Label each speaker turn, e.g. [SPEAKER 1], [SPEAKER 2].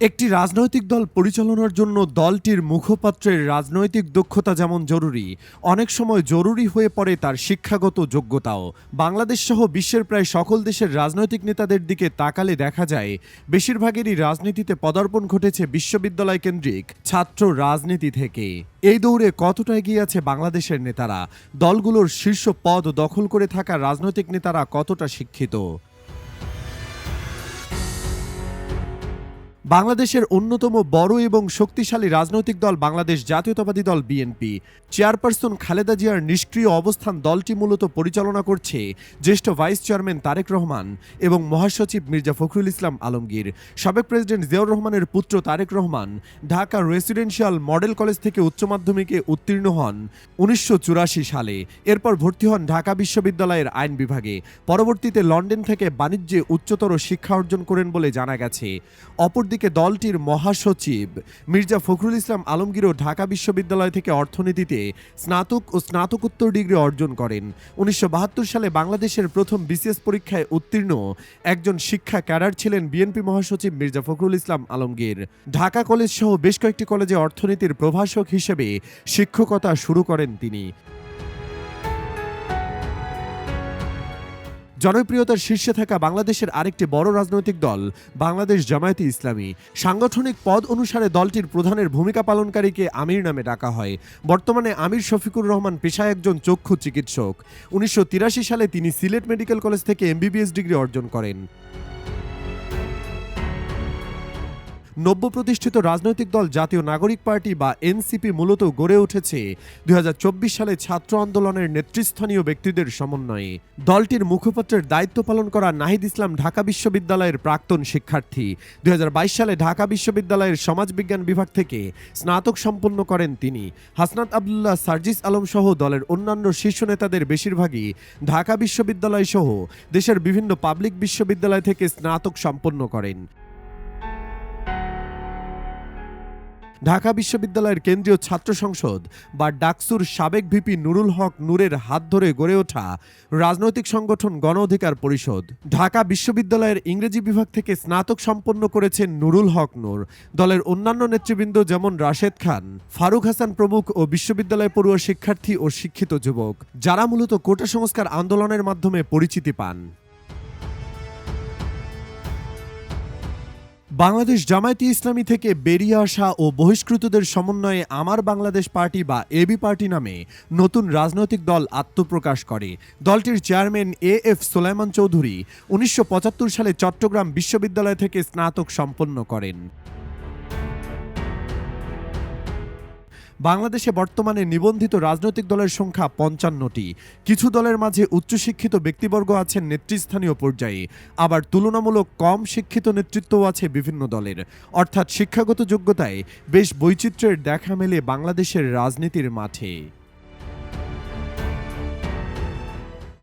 [SPEAKER 1] একটি রাজনৈতিক দল পরিচালনার জন্য দলটির মুখপাত্রের রাজনৈতিক দক্ষতা যেমন জরুরি, অনেক সময় জরুরি হয়ে পড়ে তার শিক্ষাগত যোগ্যতাও। বাংলাদেশ সহ বিশ্বের প্রায় সকল দেশের রাজনৈতিক নেতাদের দিকে তাকালে দেখা যায়, বেশিরভাগেরই রাজনীতিতে পদার্পণ ঘটেছে বিশ্ববিদ্যালয় কেন্দ্রিক ছাত্র রাজনীতি থেকে। এই দৌড়ে কতটা এগিয়ে আছে বাংলাদেশের নেতারা? দলগুলোর শীর্ষ পদ দখল করে থাকা রাজনৈতিক নেতারা কতটা শিক্ষিত? বাংলাদেশের অন্যতম বড় এবং শক্তিশালী রাজনৈতিক দল বাংলাদেশ জাতীয়তাবাদী দল বিএনপি চেয়ারপারসন খালেদা জিয়ার নিষ্ক্রিয় অবস্থান দলটি মূলত পরিচালনা করছে জ্যেষ্ঠ ভাইস চেয়ারম্যান তারেক রহমান এবং মহাসচিব মির্জা ফখরুল ইসলাম আলমগীর। সাবেক প্রেসিডেন্ট জিয়াউর রহমানের পুত্র Tarique Rahman Dhaka residential model college থেকে উচ্চ মাধ্যমিকে উত্তীর্ণ হন উনিশশো চুরাশি সালে। এরপর ভর্তি হন ঢাকা বিশ্ববিদ্যালয়ের আইন বিভাগে। পরবর্তীতে লন্ডন থেকে বাণিজ্যে উচ্চতর শিক্ষা অর্জন করেন বলে জানা গেছে। অপরদিকে দলটির মহাসচিব মির্জা ফখরুল ইসলাম আলমগীরও ঢাকা বিশ্ববিদ্যালয় থেকে অর্থনীতিতে স্নাতক ও স্নাতকোত্তর ডিগ্রি অর্জন করেন। উনিশশো বাহাত্তর সালে বাংলাদেশের প্রথম বিসিএস পরীক্ষায় উত্তীর্ণ একজন শিক্ষা ক্যাডার ছিলেন বিএনপি মহাসচিব মির্জা ফখরুল ইসলাম আলমগীর। ঢাকা কলেজ সহ বেশ কয়েকটি কলেজে অর্থনীতির প্রভাষক হিসেবে শিক্ষকতা শুরু করেন তিনি। জনপ্রিয়তার শীর্ষে থাকা বাংলাদেশের আরেকটি বড় রাজনৈতিক দল, বাংলাদেশ জামায়াতে ইসলামী। সাংগঠনিক পদ অনুসারে দলটির প্রধানের ভূমিকা পালনকারীকে আমির নামে ডাকা হয়। বর্তমানে আমির শফিকুর রহমান পেশায় একজন চক্ষু চিকিৎসক। উনিশশো তিরাশি সালে তিনি সিলেট মেডিকেল কলেজ থেকে এমবিবিএস ডিগ্রি অর্জন করেন। নব্য প্রতিষ্ঠিত রাজনৈতিক দল জাতীয় নাগরিক পার্টি বা এনসিপি মূলত গড়ে উঠেছে দুই হাজার চব্বিশ সালে ছাত্র আন্দোলনের নেতৃস্থানীয় ব্যক্তিদের সমন্বয়ে। দলটির মুখপাত্রের দায়িত্ব পালন করা নাহিদ ইসলাম ঢাকা বিশ্ববিদ্যালয়ের প্রাক্তন শিক্ষার্থী। দুই হাজার বাইশ সালে ঢাকা বিশ্ববিদ্যালয়ের সমাজবিজ্ঞান বিভাগ থেকে স্নাতক সম্পন্ন করেন তিনি। হাসনাত আবদুল্লাহ, সার্জিস আলম সহ দলের অন্যান্য শীর্ষ নেতাদের বেশিরভাগই ঢাকা বিশ্ববিদ্যালয় সহ দেশের বিভিন্ন পাবলিক বিশ্ববিদ্যালয় থেকে স্নাতক সম্পন্ন করেন। ঢাকা বিশ্ববিদ্যালয়ের কেন্দ্রীয় ছাত্র সংসদ বা ডাকসুর সাবেক ভিপি নুরুল হক নূরের হাত ধরে গড়ে ওঠা রাজনৈতিক সংগঠন গণ অধিকার পরিষদ। ঢাকা বিশ্ববিদ্যালয়ের ইংরেজি বিভাগ থেকে স্নাতক সম্পন্ন করেছেন নুরুল হক নূর। দলের অন্যান্য নেতৃবৃন্দ যেমন রাশেদ খান, ফারুক হাসান প্রমুখ ও বিশ্ববিদ্যালয় পড়ুয়া শিক্ষার্থী ও শিক্ষিত যুবক, যারা মূলত কোটা সংস্কার আন্দোলনের মাধ্যমে পরিচিতি পান। বাংলাদেশ জামায়াতে ইসলামী থেকে বেরিয়ে আসা ও বহিষ্কৃতদের সমন্বয়ে আমার বাংলাদেশ পার্টি বা এবি পার্টি নামে নতুন রাজনৈতিক দল আত্মপ্রকাশ করে। দলটির chairman A F Solaiman Chowdhury উনিশশো পঁচাত্তর সালে চট্টগ্রাম বিশ্ববিদ্যালয় থেকে স্নাতক সম্পন্ন করেন। বাংলাদেশে বর্তমানে নিবন্ধিত রাজনৈতিক দলের সংখ্যা পঞ্চান্নটি। কিছু দলের মাঝে উচ্চশিক্ষিত ব্যক্তিবর্গ আছেন নেতৃস্থানীয় পর্যায়ে। আবার তুলনামূলক কম শিক্ষিত নেতৃত্বও আছে বিভিন্ন দলের। অর্থাৎ শিক্ষাগত যোগ্যতায় বেশ বৈচিত্র্যের দেখা মেলে বাংলাদেশের রাজনীতির মাঠে।